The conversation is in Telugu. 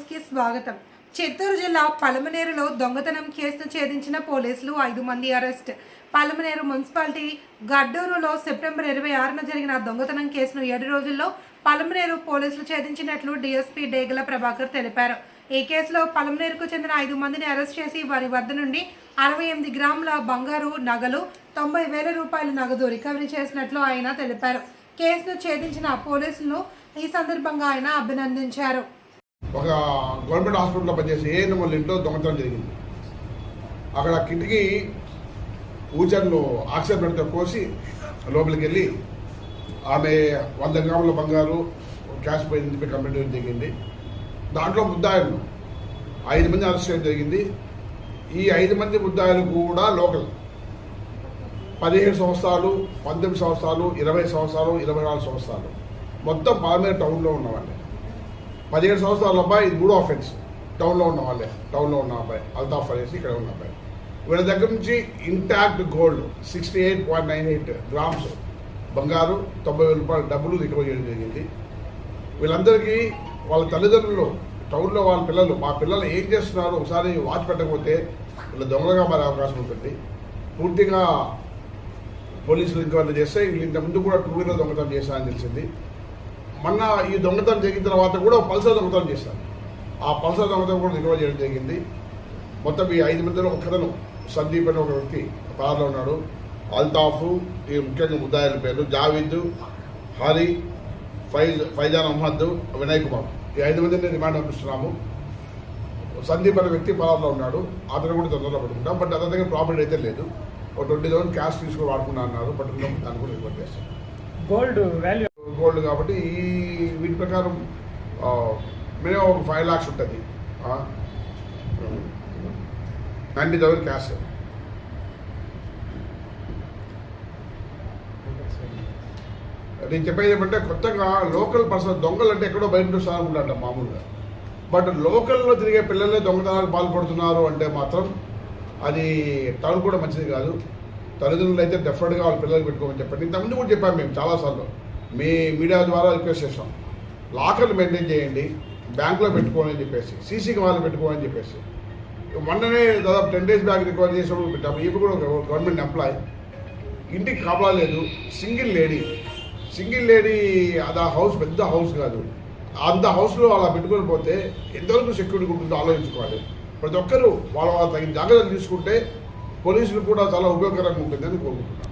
స్వాగతం. చిత్తూరు జిల్లా పలమనేరులో దొంగతనం కేసును ఛేదించిన పోలీసులు ఐదు మంది అరెస్ట్. పలమనేరు మున్సిపాలిటీ గడ్డూరులో సెప్టెంబర్ ఇరవై ఆరున జరిగిన దొంగతనం కేసును ఏడు రోజుల్లో పలమనేరు పోలీసులు ఛేదించినట్లు డీఎస్పీ డేగల ప్రభాకర్ తెలిపారు. ఈ కేసులో పలమనేరుకు చెందిన ఐదు మందిని అరెస్ట్ చేసి వారి వద్ద నుండి అరవై ఎనిమిది గ్రాముల బంగారు నగలు తొంభై వేల రూపాయల నగదు రికవరీ చేసినట్లు ఆయన తెలిపారు. కేసును ఛేదించిన పోలీసులను ఈ సందర్భంగా ఆయన అభినందించారు. ఒక గవర్నమెంట్ హాస్పిటల్లో పనిచేసే ఏఎన్ఎం వాళ్ళ ఇంట్లో దొంగతనం జరిగింది. అక్కడ కిటికీ ఊచర్లు ఆక్సిజన్ పెడితే కోసి లోపలికి వెళ్ళి ఆమె వంద గ్రాముల బంగారు క్యాష్ పోయింది చెప్పి కంప్లైంట్ జరిగింది. దాంట్లో ముద్దాయిలు ఐదు మంది అరెస్ట్ చేయడం జరిగింది. ఈ ఐదు మంది ముద్దాయిలు కూడా లోకల్. పదిహేడు సంవత్సరాలు పంతొమ్మిది సంవత్సరాలు ఇరవై సంవత్సరాలు ఇరవై నాలుగు సంవత్సరాలు. మొత్తం పాలమేరు టౌన్లో ఉన్నవాళ్ళు పదిహేడు సంవత్సరాల అబ్బాయి ఇది మూడో అఫెన్స్ టౌన్లో ఉన్న వాళ్ళే. టౌన్లో ఉన్న అబ్బాయి. అల్తాఫ్ అనేసి ఇక్కడ ఉన్న అబ్బాయి. వీళ్ళ దగ్గర నుంచి intact gold sixty eight point nine eight grams బంగారు తొంభై వేల రూపాయల డబ్బులు రికవర్ చేయడం జరిగింది. వీళ్ళందరికీ వాళ్ళ తల్లిదండ్రులు టౌన్లో వాళ్ళ పిల్లలు మా పిల్లలు ఏం చేస్తున్నారు? ఒకసారి వాచ్ పెట్టకపోతే వీళ్ళ దొంగలుగా మారే అవకాశం ఉంటుంది. పూర్తిగా పోలీసులు ఎంక్వైరీ చేస్తే వీళ్ళు ఇంతకుముందు ముందు కూడా టూ వీలర్ దొంగతనం చేశారని తెలిసింది. మొన్న ఈ దొంగతనం జరిగిన తర్వాత కూడా ఒక పల్సర్ దొంగతనం చేశారు. ఆ పల్సర్ దొంగతనం కూడా రికవర్ చేయడం జరిగింది. మొత్తం ఈ ఐదు మందిలో ఒకతను సందీప్ అనే ఒక వ్యక్తి పార్లో ఉన్నాడు. అల్తాఫ్ ఈ ముఖ్యంగా ముద్దాయిల పేర్లు జావీద్ హరి ఫైజ్ ఫైజాన్ అహ్మద్ వినయ్ కుమార్. ఈ ఐదు మందిని రిమాండ్ పంపిస్తున్నాము. సందీప్ అనే వ్యక్తి పలార్లో ఉన్నాడు. అతను కూడా తొందరలో పట్టుకుంటాం బట్ అతని దగ్గర ప్రాపర్టీ అయితే లేదు. ఒక ట్వంటీ థౌసండ్ క్యాష్ తీసుకుని వాడుకున్నా అన్నారు. బట్ దాన్ని కూడా రికవర్ చేస్తాం. గోల్డ్ వాల్యూ గోల్డ్ కాబట్టి ఈ వీటి ప్రకారం మినిమం ఒక ఫైవ్ లాక్స్ ఉంటుంది. Ninety thousand cash. నేను చెప్పేది ఏమంటే కొత్తగా లోకల్ పర్సన్ దొంగలు అంటే ఎక్కడో బయట వస్తారనుకుంటాట మామూలుగా. బట్ లోకల్లో తిరిగే పిల్లలే దొంగతనాలకు పాల్పడుతున్నారు అంటే మాత్రం అది టౌన్ కూడా మంచిది కాదు. తల్లిదండ్రులు అయితే డెఫినెట్గా వాళ్ళ పిల్లలు పెట్టుకోమని చెప్పండి. ఇంతకుముందు కూడా చెప్పాము మేము చాలాసార్లు. మీ మీడియా ద్వారా రిక్వెస్ట్ చేస్తాం లాకర్లు మెయింటైన్ చేయండి బ్యాంకులో పెట్టుకోమని చెప్పేసి సీసీ కెమెరాలు పెట్టుకోమని చెప్పేసి. మొన్ననే దాదాపు టెన్ డేస్ బ్యాక్ రికవర్ చేసినప్పుడు పెట్టాము. ఇప్పుడు కూడా ఒక గవర్నమెంట్ ఎంప్లాయ్. ఇంటికి కాపలా లేదు సింగిల్ లేడీ. సింగిల్ లేడీ అది ఆ హౌస్ పెద్ద హౌస్ కాదు. అంత హౌస్లో అలా పెట్టుకొని పోతే ఎంతవరకు సెక్యూరిటీ ఉంటుందో ఆలోచించుకోవాలి. ప్రతి ఒక్కరూ వాళ్ళ వాళ్ళ తగిన జాగ్రత్తలు తీసుకుంటే పోలీసులు కూడా చాలా ఉపయోగకరంగా ఉంటుందని కోరుకుంటున్నాను